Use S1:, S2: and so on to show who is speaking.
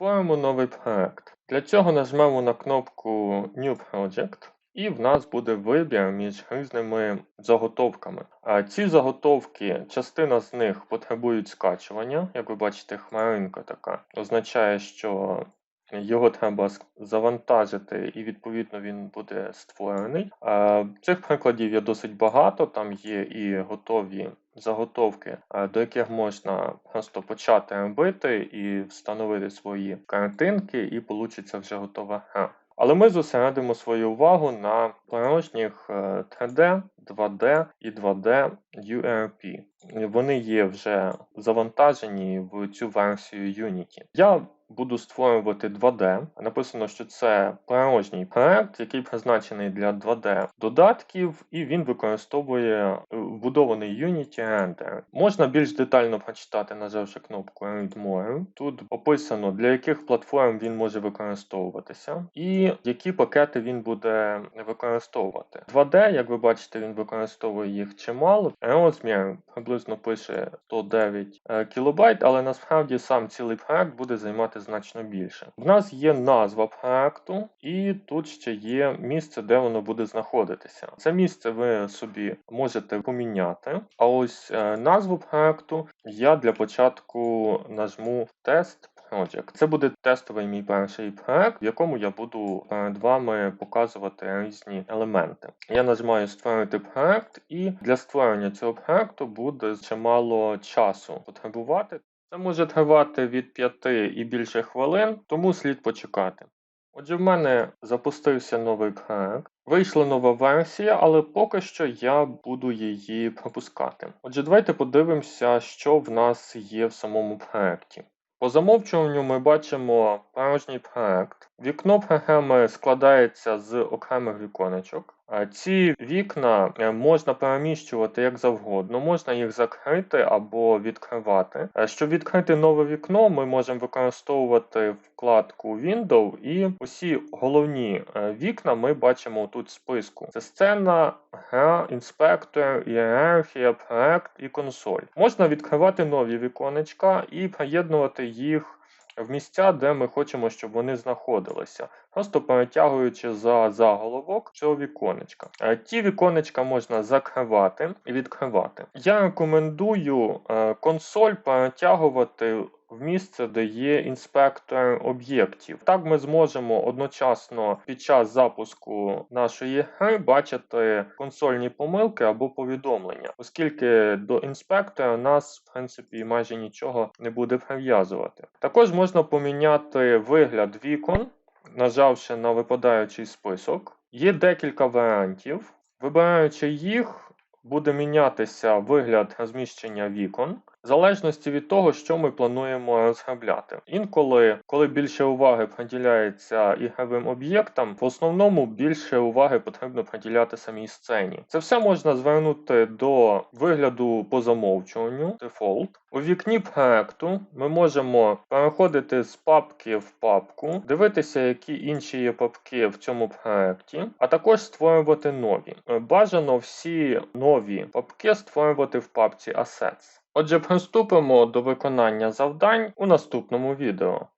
S1: Створимо новий проект. Для цього нажмемо на кнопку New Project. І в нас буде вибір між різними заготовками. Ці заготовки, частина з них потребують скачування. Як ви бачите, хмаринка така означає, що його треба завантажити, і відповідно він буде створений. Цих прикладів є досить багато. Там є і готові заготовки, до яких можна просто почати робити і встановити свої картинки, і получиться вже готова гра. Але ми зосередимо свою увагу на порожніх е, 3D, 2D і 2D URP. Вони є вже завантажені в цю версію Unity. Я буду створювати 2D. Написано, що це порожній проект, який призначений для 2D додатків, і він використовує е, вбудований Unity Render. Можна більш детально прочитати, нажавши кнопку Read More. Тут описано, для яких платформ він може використовуватися, і які пакети він буде використовувати. 2D, як ви бачите, він використовує їх чимало. Розмір приблизно пише 109 е, кілобайт, але насправді сам цілий проект буде займати значно більше. В нас є назва проекту, і тут ще є місце, де воно буде знаходитися. Це місце ви собі можете поміняти. А ось е, назву проекту я для початку нажму тест. Project. Це буде тестовий мій перший проект, в якому я буду перед вами показувати різні елементи. Я нажимаю створити проект, і для створення цього проекту буде чимало часу потребувати. Це може тривати від 5 і більше хвилин, тому слід почекати. Отже, в мене запустився новий проект. Вийшла нова версія, але поки що я буду її пропускати. Отже, давайте подивимося, що в нас є в самому проекті. По замовчуванню ми бачимо порожній проект. Вікно програми складається з окремих віконечок. Ці вікна е, можна переміщувати як завгодно, можна їх закрити або відкривати. Е, Щоб відкрити нове вікно, ми можемо використовувати вкладку Window і усі головні е, вікна ми бачимо тут в списку. Це сцена, гра, інспектор, ієрархія, проект і консоль. Можна відкривати нові віконечка і приєднувати їх в місця, де ми хочемо, щоб вони знаходилися, просто перетягуючи за заголовок цього віконечка. Е, Ті віконечка можна закривати і відкривати. Я рекомендую е, консоль перетягувати в місце, де є інспектор об'єктів. Так ми зможемо одночасно під час запуску нашої гри бачити консольні помилки або повідомлення, оскільки до інспектора нас, в принципі, майже нічого не буде прив'язувати. Також можна поміняти вигляд вікон, нажавши на випадаючий список. Є декілька варіантів. Вибираючи їх, буде мінятися вигляд розміщення вікон. В залежності від того, що ми плануємо розробляти. Інколи, коли більше уваги приділяється ігровим об'єктам, в основному більше уваги потрібно приділяти самій сцені. Це все можна звернути до вигляду по замовчуванню, дефолт. У вікні проекту ми можемо переходити з папки в папку, дивитися, які інші є папки в цьому проекті, а також створювати нові. Бажано всі нові папки створювати в папці Assets. Отже, приступимо до виконання завдань у наступному відео.